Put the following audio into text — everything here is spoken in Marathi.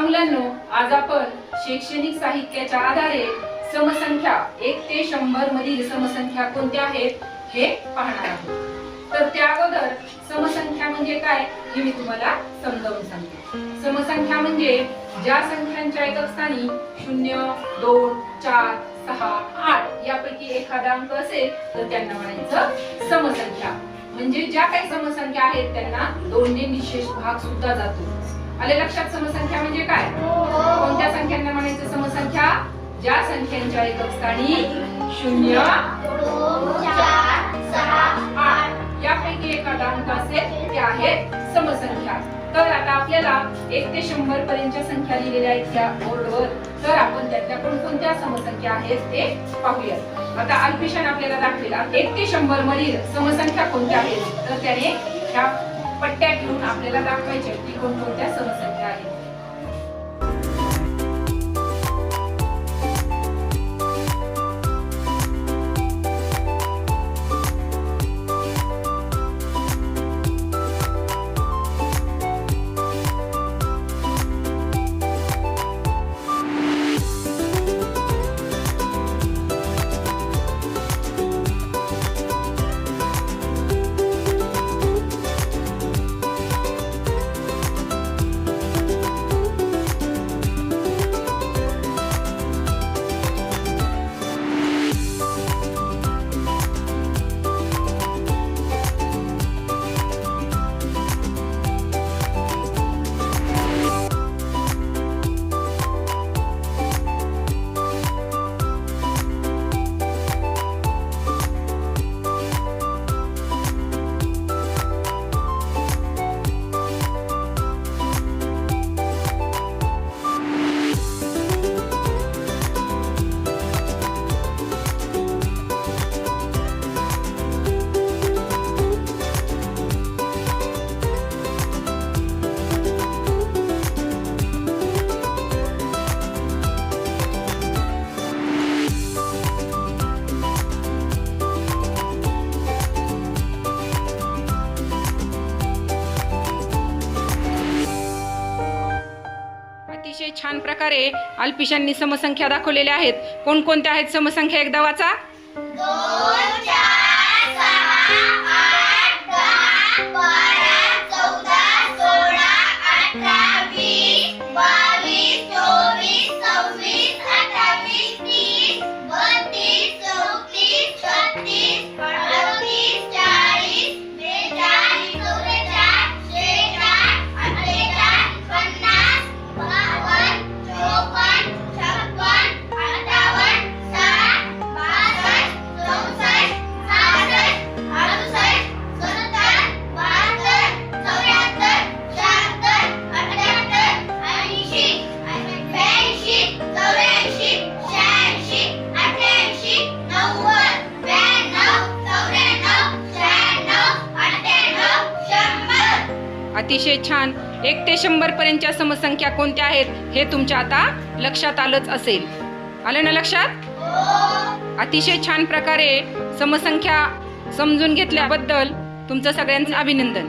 मुलांनो आज आपण शैक्षणिक साहित्याच्या आधारे समसंख्या एक ते शंभर मधील समसंख्या कोणत्या आहेत हे पाहणार आहोत. तर त्या अगोदर समसंख्या म्हणजे काय हे मी तुम्हाला समजावून सांगते. समसंख्या म्हणजे ज्या संख्यांच्या एकक स्थानी शून्य दोन चार सहा आठ यापैकी एखादा अंक असेल तर त्यांना म्हणायचं समसंख्या. म्हणजे ज्या काही समसंख्या आहेत त्यांना दोनने निशेष भाग सुद्धा जातो. आले लक्षात समसंख्या म्हणजे काय? कोणत्या संख्यांना म्हणायचं समसंख्या? ज्या संख्यांच्या एकक स्थानी शून्य आठ. यापैकी एखादा अंक असेल ते आहेत समसंख्या. तर आता आपल्याला एक ते शंभर पर्यंतच्या संख्या लिहिलेल्या आहेत त्या बोर्डवर तर आपण त्यातल्या कोणकोणत्या समसंख्या आहेत ते पाहूया आता अल्पिशन आपल्याला दाखवेला. एक ते शंभर मधील समसंख्या कोणत्या आहेत? तर त्याने ह्या पट्ट्या ठेवून आपल्याला दाखवायचे की कोणकोणत्या समसंख्या आहेत. छान प्रकारे अल्पिशांनी समसंख्या दाखवलेल्या आहेत. कोणकोणत्या आहेत समसंख्या एकदा वाचा? अतिशय छान. एक ते शंभर पर्यंतच्या समसंख्या कोणत्या आहेत हे तुमच्या आता लक्षात आलंच असेल. आलं ना लक्षात? अतिशय छान प्रकारे समसंख्या समजून घेतल्याबद्दल तुमचं सगळ्यांचं अभिनंदन.